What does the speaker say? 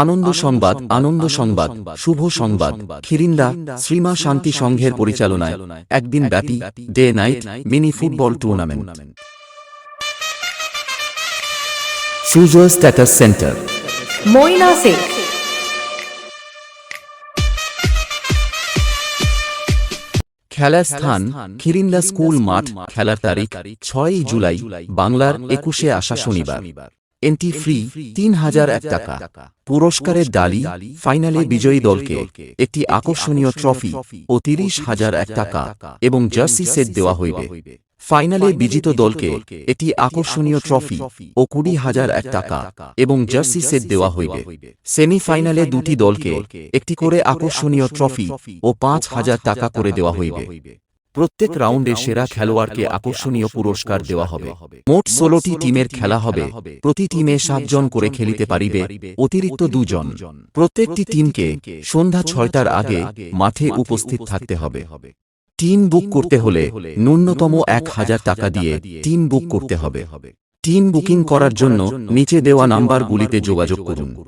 আনন্দ সংবাদ আনন্দ সংবাদ শুভ সংবাদ। খিরিন্দা শ্রীমা শান্তি সংঘের পরিচালনায় একদিন ব্যাপী day night mini football tournament. Sujoy status centre Moina Sheikh খেলার স্থান খিরিন্দা স্কুল মাঠ খেলার তারিখ ছয়ই জুলাই বাংলার একুশে আসা শনিবার। এন্ট্রি ফ্রি তিন হাজার এক টাকা। পুরস্কারের ডালি ফাইনালে বিজয়ী দলকে একটি আকর্ষণীয় ট্রফি ও তিরিশ হাজার এক টাকা এবং জার্সি সেট দেওয়া হইবে। ফাইনালে বিজিত দলকে একটি আকর্ষণীয় ট্রফি ও কুড়ি হাজার এক টাকা এবং জার্সি সেট দেওয়া হইবে। সেমিফাইনালে দুটি দলকে একটি করে আকর্ষণীয় ট্রফি ও পাঁচ হাজার টাকা করে দেওয়া হইবে। প্রত্যেক রাউন্ডে সেরা খেলোয়াড়কে আকর্ষণীয় পুরস্কার দেওয়া হবে। মোট ষোলোটি টিমের খেলা হবে। প্রতি টিমে সাতজন করে খেলিতে পারিবে। অতিরিক্ত দুজন। প্রত্যেকটি টিমকে সন্ধ্যা ছয়টার আগে মাঠে উপস্থিত থাকতে হবে। টিম বুক করতে হলে ন্যূনতম এক হাজার টাকা দিয়ে টিম বুক করতে হবে। টিম বুকিং করার জন্য নিচে দেওয়া নাম্বারগুলিতে যোগাযোগ করুন।